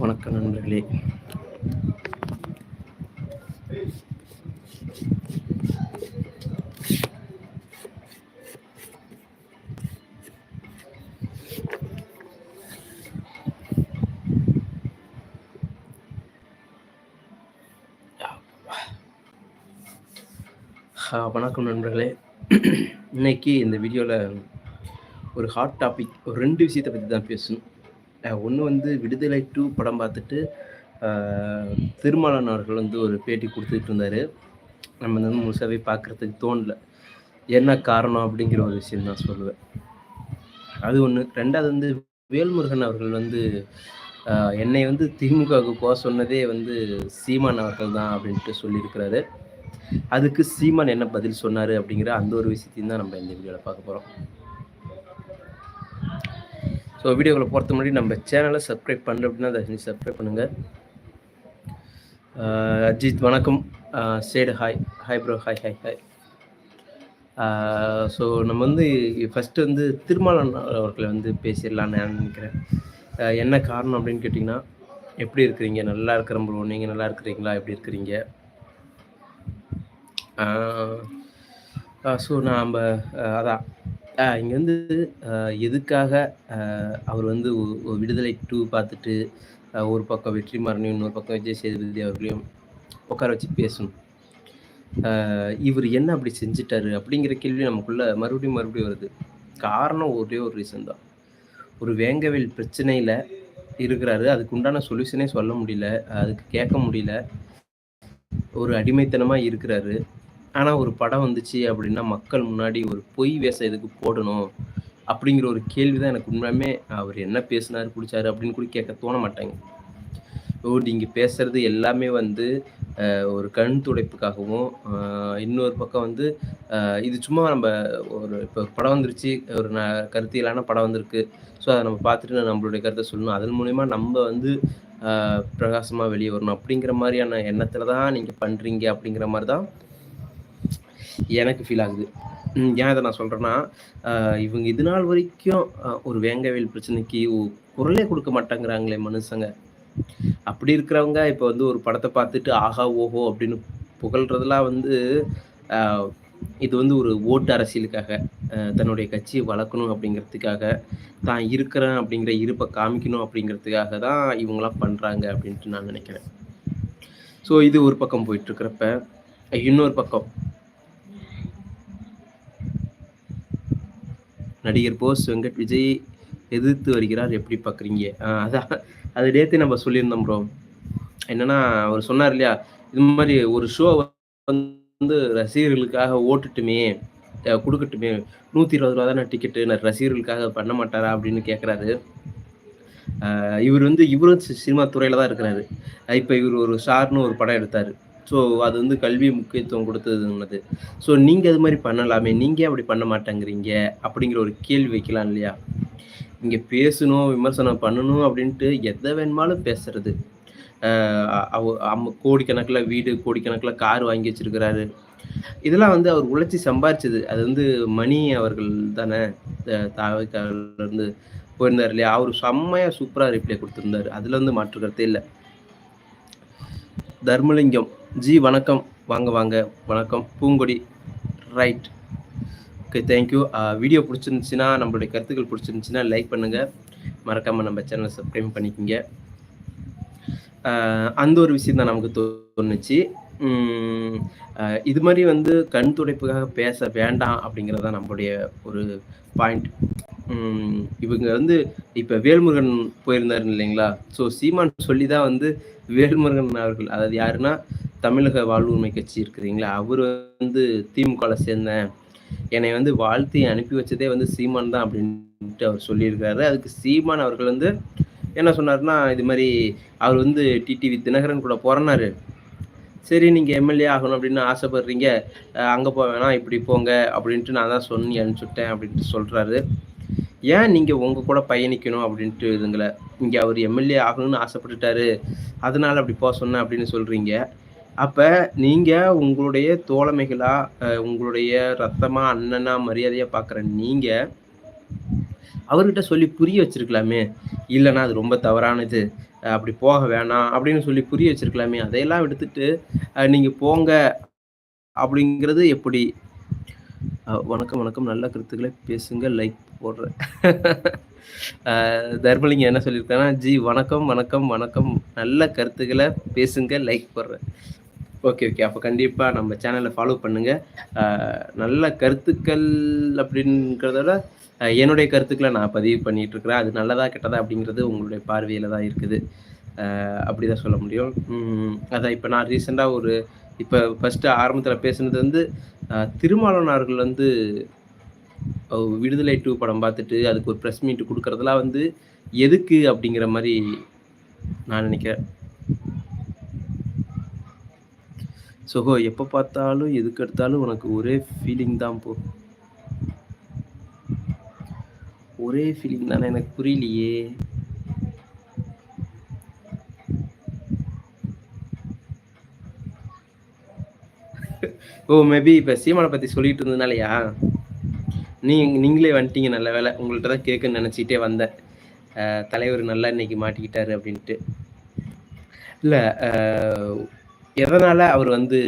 வணக்கம் நண்பர்களே. வணக்கம் நண்பர்களே. இன்னைக்கு இந்த வீடியோவில் ஒரு ஹாட் டாபிக் ஒரு ரெண்டு விஷயத்தை பற்றி தான் பேசணும். ஒன்று வந்து விடுதலை டூ படம் பார்த்துட்டு ஆ, திருமாலன் அவர்கள் வந்து ஒரு பேட்டி கொடுத்துட்டு இருந்தார். நம்ம வந்து முழுசாகவே பார்க்குறதுக்கு தோணல. என்ன காரணம் அப்படிங்கிற ஒரு விஷயம் நான் சொல்லுவேன். அது ஒன்று ரெண்டாவது வந்து வேல்முருகன் அவர்கள் வந்து என்னை வந்து திமுகவுக்கு போக சொன்னதே வந்து சீமான் அவர்கள் தான் அப்படின்ட்டு சொல்லியிருக்கிறாரு. அதுக்கு சீமான் என்ன பதில் சொன்னார் அப்படிங்கிற அந்த ஒரு விஷயத்தையும் தான் நம்ம இந்த வீடியோவில் பார்க்க போகிறோம் ஸோ வீடியோவில் போகிறது முன்னாடி நம்ம சேனலை சப்ஸ்கிரைப் பண்ணல அப்படின்னா அதை செஞ்சு சப்ஸ்கிரைப் பண்ணுங்கள் அஜித் வணக்கம். சேடு hi hi bro hi hi hi so நம்ம வந்து ஃபஸ்ட்டு வந்து திருமாலன் அவர்களை வந்து பேசிடலான்னு நான் நினைக்கிறேன். என்ன காரணம் அப்படின்னு கேட்டிங்கன்னா எப்படி இருக்கிறீங்க? நல்லா இருக்கிற ப்ரோ நீங்கள் நல்லா இருக்கிறீங்களா? எப்படி இருக்கிறீங்க? ஸோ நாம் அதான். இங்கே வந்து எதுக்காக அவர் வந்து விடுதலை டூ பார்த்துட்டு ஒரு பக்கம் வெற்றி வெற்றிமாறனையும் இன்னொரு பக்கம் விஜய் சேதுபதி அவர்களையும் உட்கார வச்சு பேசணும். இவர் என்ன அப்படி செஞ்சிட்டாரு அப்படிங்கிற கேள்வி நமக்குள்ள மறுபடியும் மறுபடியும் வருது. காரணம் ஒரே ஒரு ரீசன் தான். ஒரு வேங்கவேல் பிரச்சனையில் இருக்கிறாரு. அதுக்கு உண்டான சொல்யூஷனே சொல்ல முடியல. அதுக்கு கேட்க முடியல. ஒரு அடிமைத்தனமாக இருக்கிறாரு. ஆனால் ஒரு படம் வந்துச்சு அப்படின்னா மக்கள் முன்னாடி ஒரு பொய் வேஷம் எதுக்கு போடணும் அப்படிங்கிற ஒரு கேள்வி தான் எனக்கு உண்மையுமே அவர் என்ன பேசினாரு பிடிச்சாரு அப்படின்னு கூட கேட்க தோண மாட்டாங்க. ஓ நீங்கள் பேசுறது எல்லாமே வந்து ஒரு கண் துடைப்புக்காகவும் இன்னொரு பக்கம் வந்து இது சும்மா நம்ம ஒரு இப்போ படம் வந்துருச்சு ஒரு ந கருத்தியலான படம் வந்திருக்கு. ஸோ அதை நம்ம பார்த்துட்டு நம்மளுடைய கருத்தை சொல்லணும். அதன் மூலயமா நம்ம வந்து பிரகாசமாக வெளியே வரணும் அப்படிங்கிற மாதிரியான எண்ணத்தில் தான் நீங்கள் பண்ணுறீங்க அப்படிங்கிற மாதிரி தான் எனக்கு ஃபீல் ஆகுது. ஏன் இதை நான் சொல்கிறேன்னா இவங்க இது நாள் வரைக்கும் ஒரு வேங்கவேல் பிரச்சனைக்கு குரலே கொடுக்க மாட்டேங்கிறாங்களே மனுஷங்க. அப்படி இருக்கிறவங்க இப்போ வந்து ஒரு படத்தை பார்த்துட்டு ஆஹா ஓஹோ அப்படின்னு புகழ்றதுலாம் வந்து இது வந்து ஒரு ஓட்டு அரசியலுக்காக தன்னுடைய கட்சியை வளர்க்கணும் அப்படிங்கிறதுக்காக தான் இருக்கிறேன் அப்படிங்கிற இருப்பை காமிக்கணும் அப்படிங்கிறதுக்காக தான் இவங்களாம் பண்ணுறாங்க அப்படின்ட்டு நான் நினைக்கிறேன். ஸோ இது ஒரு பக்கம் போயிட்டுருக்கிறப்ப இன்னொரு பக்கம் நடிகர் போஸ் வெங்கட் விஜய் எதிர்த்து வருகிறார். எப்படி பார்க்குறீங்க அதான். அது நேற்று நம்ம சொல்லியிருந்தோம் ப்ரோ என்னன்னா அவர் சொன்னார் இல்லையா இது மாதிரி ஒரு ஷோ வந்து ரசிகர்களுக்காக ஓட்டுட்டுமே கொடுக்கட்டுமே. நூற்றி இருபது ரூபா தானே டிக்கெட்டு நான் ரசிகர்களுக்காக பண்ண மாட்டாரா அப்படின்னு கேட்குறாரு இவர் வந்து இவரும் சி- சினிமா துறையில் தான் இருக்கிறாரு. இப்போ இவர் ஒரு ஸ்டார்னு ஒரு படம் எடுத்தார். ஸோ அது வந்து கல்வி முக்கியத்துவம் கொடுத்ததுன்னது ஸோ நீங்கள் அது மாதிரி பண்ணலாமே நீங்கள் அப்படி பண்ண மாட்டேங்கிறீங்க? அப்படிங்கிற ஒரு கேள்வி வைக்கலாம் இல்லையா? இங்கே பேசணும் விமர்சனம் பண்ணணும் அப்படின்ட்டு எதை வேணுமாலும் பேசுறது. அவ அம்ம கோடிக்கணக்கில் வீடு கோடிக்கணக்கில் கார் வாங்கி வச்சிருக்கிறாரு. இதெல்லாம் வந்து அவர் உழைச்சி சம்பாரிச்சது. அது வந்து மணி அவர்கள் தானே தாவக்கால இருந்து போயிருந்தார் இல்லையா? அவர் செம்மையாக சூப்பராக ரிப்ளை கொடுத்துருந்தாரு. அதில் வந்து மாற்று கருத்தே இல்லை. தர்மலிங்கம் ஜி வணக்கம். வாங்க வாங்க. வணக்கம். Poongodi. Right okay thank you video பிடிச்சிருந்துச்சுன்னா நம்மளுடைய கருத்துக்கள் பிடிச்சிருந்துச்சுன்னா லைக் பண்ணுங்க. மறக்காமல் நம்ம சேனலை சப்ஸ்கிரைப் பண்ணிக்கோங்க. அந்த ஒரு விஷயம் தான் நமக்கு தோ- தோணுச்சு இது மாதிரி வந்து கண் துடைப்புக்காக பேச வேண்டாம் அப்படிங்கிறது தான் நம்மளுடைய ஒரு பாயிண்ட் இவங்க வந்து இப்போ வேல்முருகன் போயிருந்தாரு இல்லைங்களா? ஸோ சீமான் சொல்லி தான் வந்து வேல்முருகன் அவர்கள். அதாவது யாருன்னா தமிழக வாழ்வுரிமை கட்சி இருக்கிறீங்களா அவர் வந்து திமுகவில் சேர்ந்தேன் என்னை வந்து வாழ்த்தி அனுப்பி வச்சதே வந்து சீமான் தான் அப்படின்ட்டு அவர் சொல்லியிருக்காரு. அதுக்கு சீமான் அவர்கள் வந்து என்ன சொன்னார்னா இது மாதிரி அவர் வந்து டிடிவி தினகரன் கூட போறனாரு சரி நீங்கள் எம்எல்ஏ ஆகணும் அப்படின்னு ஆசைப்படுறீங்க. அங்கே போக வேணாம் இப்படி போங்க அப்படின்ட்டு நான் தான் சொன்னி அனுப்பிச்சுட்டேன் அப்படின்ட்டு சொல்கிறாரு ஏன் நீங்கள் உங்கள் கூட பயணிக்கணும் அப்படின்ட்டு இதுங்களை? இங்கே அவர் எம்எல்ஏ ஆகணும்னு ஆசைப்பட்டுட்டாரு. அதனால் அப்படி போக சொன்னேன் அப்படின்னு சொல்கிறீங்க அப்போ நீங்கள் உங்களுடைய தோழமைகளாக உங்களுடைய ரத்தமாக அண்ணனா மரியாதையாக பார்க்குற நீங்கள் அவர்கிட்ட சொல்லி புரிய வச்சிருக்கலாமே. இல்லைன்னா அது ரொம்ப தவறானது. அப்படி போக வேணாம் அப்படின்னு சொல்லி புரிய வச்சிருக்கலாமே. அதையெல்லாம் எடுத்துட்டு நீங்கள் போங்க அப்படிங்கிறது எப்படி? வணக்கம் வணக்கம். நல்ல கருத்துக்களை பேசுங்க. லைக் போடுறேன். தர்மலிங்க என்ன சொல்லியிருக்காங்கன்னா ஜி வணக்கம் வணக்கம் வணக்கம். நல்ல கருத்துக்களை பேசுங்க லைக் போடுறேன். ஓகே ஓகே அப்போ கண்டிப்பாக நம்ம சேனலை ஃபாலோ பண்ணுங்கள் நல்ல கருத்துக்கள் அப்படிங்கிறத விட என்னுடைய கருத்துக்களை நான் பதிவு பண்ணிகிட்டு இருக்கிறேன் அது நல்லதா கெட்டதா அப்படிங்கிறது உங்களுடைய பார்வையில் தான் இருக்குது. அப்படி தான் சொல்ல முடியும். அதான் இப்போ நான் ரீசெண்டாக ஒரு இப்போ ஃபஸ்ட்டு ஆரம்பத்தில் பேசுனது வந்து திருமாவளவனார்கள் வந்து விடுதலை டூ படம் பார்த்துட்டு அதுக்கு ஒரு ப்ரெஸ் மீட் கொடுக்குறதுலாம் வந்து எதுக்கு அப்படிங்கிற மாதிரி நான் நினைக்கிறேன். சுகோ எப்போ பார்த்தாலும் எதுக்கு எடுத்தாலும் உனக்கு ஒரே ஃபீலிங் தான் போ. ஒரே ஃபீலிங் தானே எனக்கு புரியலையே. ஓ மேபி இப்போ சீமானை பற்றி சொல்லிட்டு இருந்ததுனாலயா? நீ நீங்களே வந்துட்டீங்க நல்ல வேலை உங்கள்கிட்ட தான் கேட்குன்னு நினச்சிக்கிட்டே வந்தேன். தலைவர் நல்லா இன்னைக்கு மாட்டிக்கிட்டாரு அப்படின்ட்டு. இல்லை எதனால் அவர் வந்து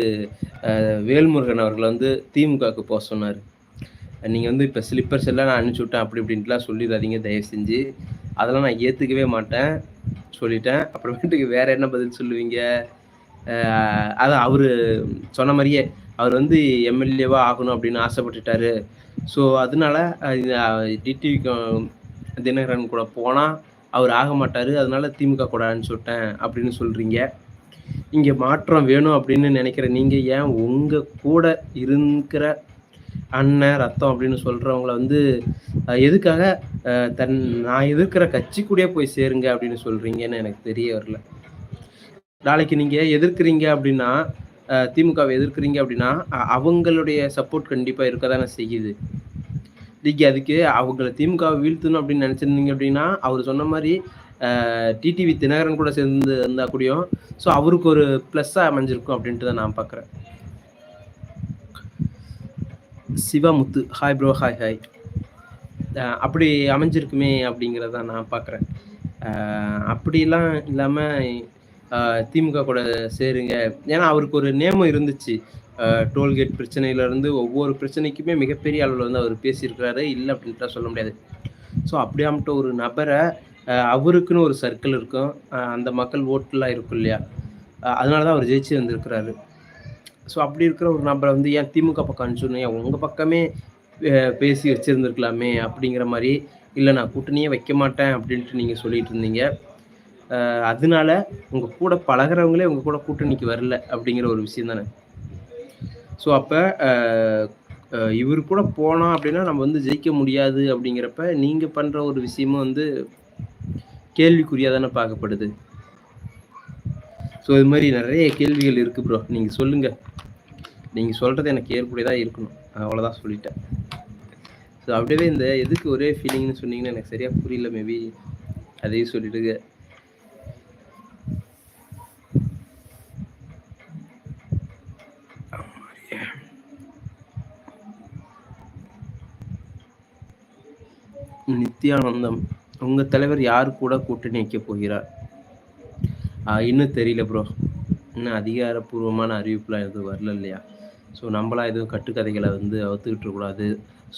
வேல்முருகன் அவர்களை வந்து திமுகவுக்கு போக சொன்னார்? நீங்கள் வந்து இப்போ ஸ்லிப்பர்ஸ் எல்லாம் நான் அனுப்பிச்சி விட்டேன் அப்படி இப்படின்ட்டுலாம் சொல்லிடாதீங்க தயவு செஞ்சு. அதெல்லாம் நான் ஏற்றுக்கவே மாட்டேன் சொல்லிட்டேன். அப்புறமேட்டுக்கு வேறு என்ன பதில் சொல்லுவீங்க? அதான் அவர் சொன்ன மாதிரியே அவர் வந்து எம்எல்ஏவாக ஆகணும் அப்படின்னு ஆசைப்பட்டுட்டாரு. ஸோ அதனால டிடிவி தினகரன் கூட போனால் அவர் ஆக மாட்டார். அதனால திமுக கூட அனுப்பிச்சுட்டேன் அப்படின்னு சொல்கிறீங்க இங்கே மாற்றம் வேணும் அப்படின்னு நினைக்கிற நீங்கள் ஏன் உங்கள் கூட இருக்கிற அண்ணன் ரத்தம் அப்படின்னு சொல்கிறவங்கள வந்து எதுக்காக தன் நான் எதிர்க்கிற கட்சி கூட போய் சேருங்க அப்படின்னு சொல்கிறீங்கன்னு எனக்கு தெரிய வரல. நாளைக்கு நீங்கள் எதிர்க்கிறீங்க அப்படின்னா திமுகவை எதிர்க்கிறீங்க அப்படின்னா அவங்களுடைய சப்போர்ட் கண்டிப்பாக இருக்க தானே செய்யுது. நீங்கள் அதுக்கு அவங்கள திமுகவை வீழ்த்தணும் அப்படின்னு நினச்சிருந்தீங்க அப்படின்னா அவர் சொன்ன மாதிரி டிடிவி தினகரன் கூட சேர்ந்து இருந்தால் கூடயும். ஸோ அவருக்கு ஒரு ப்ளஸ்ஸாக அமைஞ்சிருக்கும் அப்படின்ட்டு தான் நான் பார்க்குறேன் Sivamuthu. Hi bro hi hi அப்படி அமைஞ்சிருக்குமே அப்படிங்கிறத நான் பார்க்குறேன் அப்படிலாம் இல்லாமல் திமுக கூட சேருங்க. ஏன்னா அவருக்கு ஒரு நேமம் இருந்துச்சு. டோல்கேட் பிரச்சனையிலேருந்து ஒவ்வொரு பிரச்சனைக்குமே மிகப்பெரிய அளவில் வந்து அவர் பேசியிருக்கிறாரு. இல்லை அப்படின்ட்டு சொல்ல முடியாது. ஸோ அப்படியாமட்ட ஒரு நபரை அவருக்குன்னு ஒரு சர்க்கிள் இருக்கும். அந்த மக்கள் ஓட்டுலாம் இருக்கும் இல்லையா? அதனால தான் அவர் ஜெயிச்சு வந்திருக்கிறாரு. ஸோ அப்படி இருக்கிற ஒரு நபரை வந்து ஏன் திமுக பக்கம் அனுப்பிச்சுன்னு ஏன் உங்கள் பக்கமே பேசி வச்சுருந்துருக்கலாமே அப்படிங்கிற மாதிரி இல்லை நான் கூட்டணியே வைக்க மாட்டேன் அப்படின்ட்டு நீங்கள் சொல்லிட்டு இருந்தீங்க. அதனால உங்கள் கூட பழகிறவங்களே உங்கள் கூட கூட்டணிக்கு வரல அப்படிங்கிற ஒரு விஷயம் தானே? ஸோ அப்போ இவர் கூட போனோம் அப்படின்னா நம்ம வந்து ஜெயிக்க முடியாது அப்படிங்கிறப்ப நீங்கள் பண்ணுற ஒரு விஷயமும் வந்து கேள்விக்குறியாக தானே பார்க்கப்படுது. ஸோ இது மாதிரி நிறைய கேள்விகள் இருக்குது ப்ரோ நீங்கள் சொல்லுங்கள் நீங்கள் சொல்கிறது எனக்கு ஏற்புடையதாக இருக்கணும். அவ்வளோதான் சொல்லிட்டேன். ஸோ அப்படியே இந்த எதுக்கு ஒரே ஃபீலிங்னு சொன்னீங்கன்னா எனக்கு சரியாக புரியல மேபி அதையும் சொல்லிடுங்க. நித்யானந்தம். உங்கள் தலைவர் யார் கூட கூட்டணி வைக்க போகிறார்? இன்னும் தெரியல ப்ரோ இன்னும் அதிகாரப்பூர்வமான அறிவிப்புலாம் எதுவும் வரல இல்லையா? ஸோ நம்மளாம் எதுவும் கட்டுக்கதைகளை வந்து அவுத்துக்கிட்டு இருக்கக்கூடாது.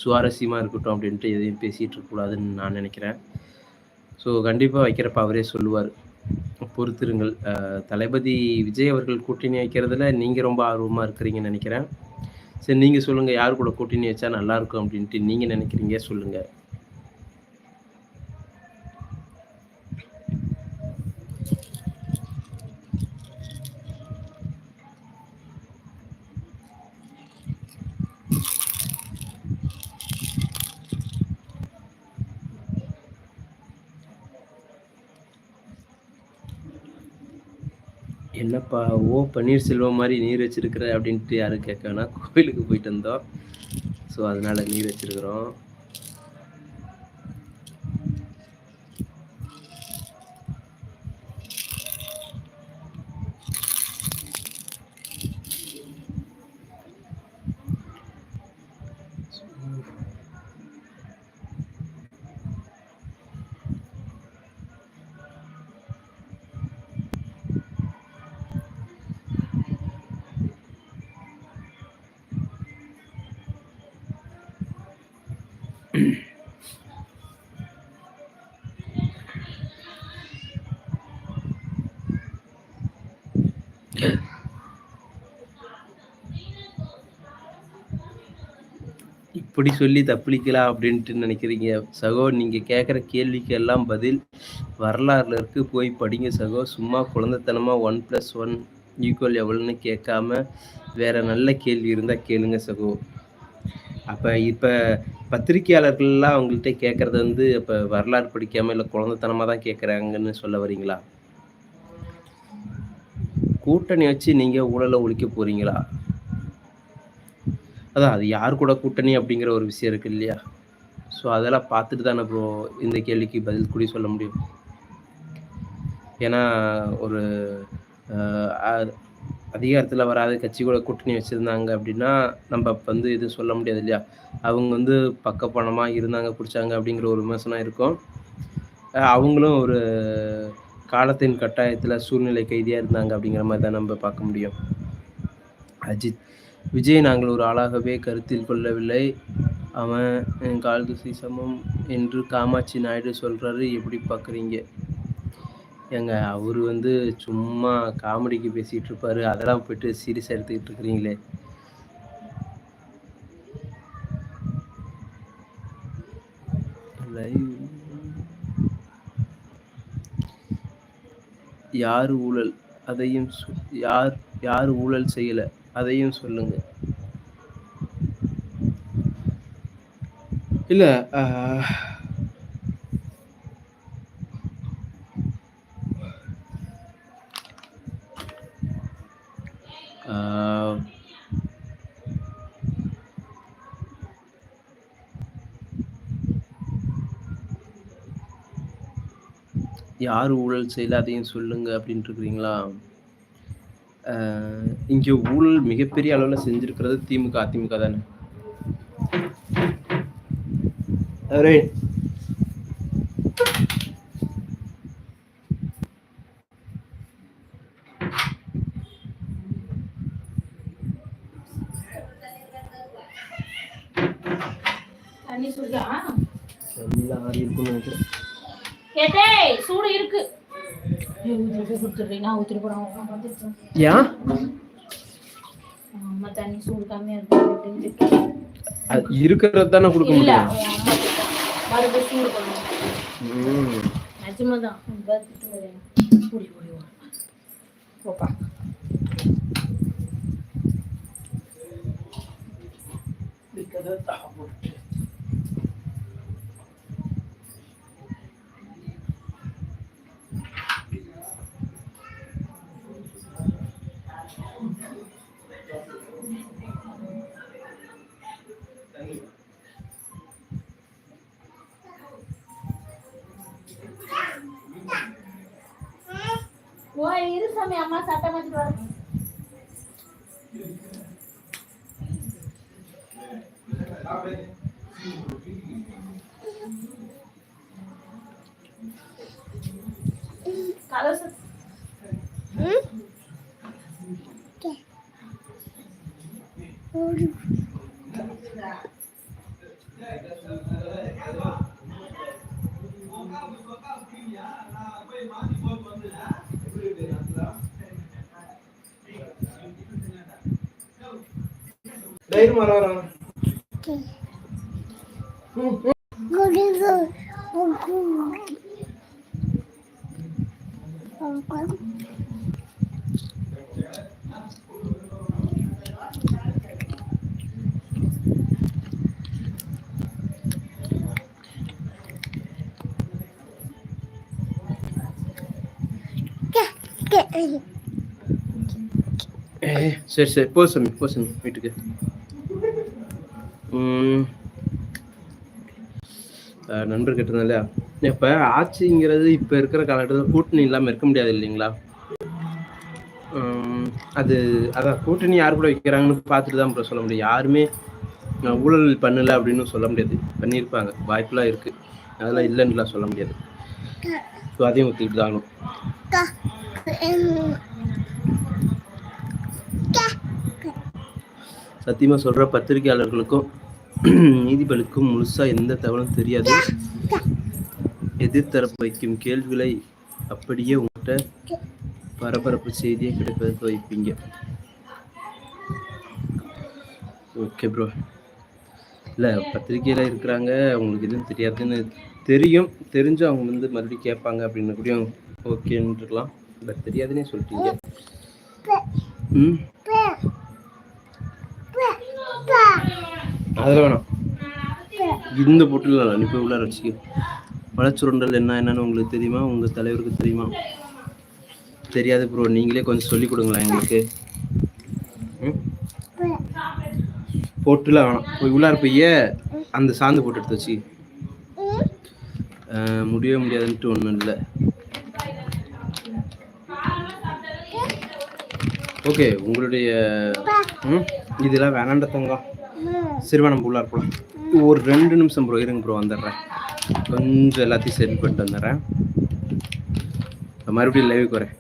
சுவாரஸ்யமாக இருக்கட்டும் அப்படின்ட்டு எதையும் பேசிகிட்டு இருக்கக்கூடாதுன்னு நான் நினைக்கிறேன். ஸோ கண்டிப்பாக வைக்கிறப்ப அவரே சொல்லுவார். பொறுத்திருங்கள். தளபதி விஜய் அவர்கள் கூட்டணி வைக்கிறதுல நீங்கள் ரொம்ப ஆர்வமாக இருக்கிறீங்கன்னு நினைக்கிறேன். சரி நீங்கள் சொல்லுங்கள் யார் கூட கூட்டணி வச்சா நல்லாயிருக்கும் அப்படின்ட்டு நீங்கள் நினைக்கிறீங்க சொல்லுங்கள் என்னப்பா ஓ பன்னீர்செல்வம் மாதிரி நீர் வச்சிருக்கிற அப்படின்ட்டு யாரும் கேட்க வேணாம் கோவிலுக்கு போயிட்டு வந்தோம். ஸோ அதனால் நீர் வச்சிருக்கிறோம். இப்படி சொல்லி தப்பிக்கலாம் அப்படின்ட்டு நினைக்கிறீங்க? சகோ நீங்கள் கேட்குற கேள்விக்கு எல்லாம் பதில் வரலாறுல இருக்கு. போய் படிங்க சகோ. சும்மா குழந்தைத்தனமாக ஒன் ப்ளஸ் ஒன் ஈக்குவல் எவ்வளோன்னு கேட்காம வேற நல்ல கேள்வி இருந்தால் கேளுங்க சகோ. அப்போ இப்போ பத்திரிகையாளர்கள்லாம் அவங்கள்ட்ட கேட்குறது வந்து இப்போ வரலாறு படிக்காமல் இல்லை குழந்தைத்தனமாக தான் கேட்குறாங்கன்னு சொல்ல வரீங்களா? கூட்டணி வச்சு நீங்கள் ஊழலை ஒழிக்க போகிறீங்களா அதான் அது யார் கூட கூட்டணி அப்படிங்கிற ஒரு விஷயம் இருக்கு இல்லையா? ஸோ அதெல்லாம் பார்த்துட்டு தானே ப்ரோ இந்த கேள்விக்கு பதில் கூடி சொல்ல முடியும். ஏன்னா ஒரு அதிகாரத்தில் வராத கட்சி கூட கூட்டணி வச்சுருந்தாங்க அப்படின்னா நம்ம இப்போ வந்து எதுவும் சொல்ல முடியாது இல்லையா? அவங்க வந்து பக்கப்பணமாக இருந்தாங்க பிடிச்சாங்க அப்படிங்கிற ஒரு விமர்சனம் இருக்கும். அவங்களும் ஒரு காலத்தின் கட்டாயத்தில் சூழ்நிலை கைதியாக இருந்தாங்க அப்படிங்கிற மாதிரி தான் நம்ம பார்க்க முடியும். அஜித் விஜய் நாங்கள் ஒரு ஆளாகவே கருத்தில் கொள்ளவில்லை. அவன் என் கால் சமம் என்று காமாட்சி நாயுடு சொல்கிறாரு எப்படி பார்க்குறீங்க? ஏங்க அவர் வந்து சும்மா காமெடிக்கு பேசிகிட்டு இருப்பார். அதெல்லாம் போயிட்டு சீரியஸாக எடுத்துக்கிட்டு இருக்கிறீங்களே. லைவ் யார் ஊழல்? அதையும் யார் யார் ஊழல் செய்யலை? அதையும் சொல்லுங்க. இல்லை யார் ஊழல் செய்யல அதையும் சொல்லுங்க அப்படின்ட்டு இருக்கிறீங்களா? இங்கே ஊழல் மிகப்பெரிய அளவில் செஞ்சிருக்கிறது திமுக அதிமுக தானே? தண்ணி இருக்குன்னு நினைக்கிறேன். சூடு இருக்கு. கொடுத்துட்றீங்க ஊற்றிட்டு போகிறோம் ஏன் அம்மா தண்ணி சூடு கம்மியாக இருக்கு இருக்கிறது தானே கொடுக்க முடியும்? மறுபடியும் சூடு பண்ணுவோம் கூடி போப்பா. இரு சாமி அம்மா சட்டை மாத்திட்டு வரேன் கலச தைரியம் வர வர ஏய், சரி சரி. போ சாமி. போ சாமி. வீட்டுக்கு ம். நண்பர் நண்பர் இல்லையா இப்போ ஆட்சிங்கிறது இப்போ இருக்கிற காலகட்டத்தில் கூட்டணி இல்லாமல் இருக்க முடியாது இல்லைங்களா? அது அதான் கூட்டணி யார் கூட வைக்கிறாங்கன்னு பார்த்துட்டு தான் அப்புறம் சொல்ல முடியும். யாருமே ஊழல் பண்ணல அப்படின்னு சொல்ல முடியாது. பண்ணியிருப்பாங்க. வாய்ப்புலாம் இருக்குது அதெல்லாம் இல்லைன்னுலாம் சொல்ல முடியாது. ஸோ அதையும் ஒத்துக்கிட்டு தான் ஆகணும். சத்தியமாக சொல்கிற பத்திரிகையாளர்களுக்கும் நீதிபதிக்கு முழுசா எந்த தகவலும் தெரியாது. எதிர்த்தரப்பு வைக்கும் கேள்விகளை அப்படியே உங்கள்கிட்ட பரபரப்பு செய்தியை கிடைப்பதற்கு வைப்பீங்க. ஓகே ப்ரோ இல்லை பத்திரிக்கையில் இருக்கிறாங்க. அவங்களுக்கு எதுவும் தெரியாதுன்னு தெரியும். தெரிஞ்சு அவங்க வந்து மறுபடியும் கேட்பாங்க அப்படின்னு கூடயும் ஓகேன்னு இருக்கலாம் பட் தெரியாதுன்னே சொல்லிட்டீங்க. ம்? அதில் வேணாம். இந்த பொட்டில் போய் உள்ளார வச்சுக்க. வளச்சுருண்டல் என்ன என்னன்னு உங்களுக்கு தெரியுமா? உங்கள் தலைவருக்கு தெரியுமா? தெரியாது ப்ரோ நீங்களே கொஞ்சம் சொல்லி கொடுங்களேன் எங்களுக்கு. ம்? போட்டுலாம் வேணாம். போய் உள்ளார போய் அந்த சாந்து போட்டு எடுத்து வச்சு முடியவே முடியாதுன்ட்டு ஒன்றும் இல்லை. ஓகே உங்களுடைய ம்? இதெல்லாம் வேணாண்ட தங்கம். சிறுவனம் நம்ம உள்ளார ஒரு ரெண்டு நிமிஷம் ப்ரோ இருங்க ப்ரோ வந்துடுறேன். கொஞ்சம் எல்லாத்தையும் செட் பண்ணிட்டு வந்துடுறேன் மறுபடியும் லைவுக்கு வரேன்.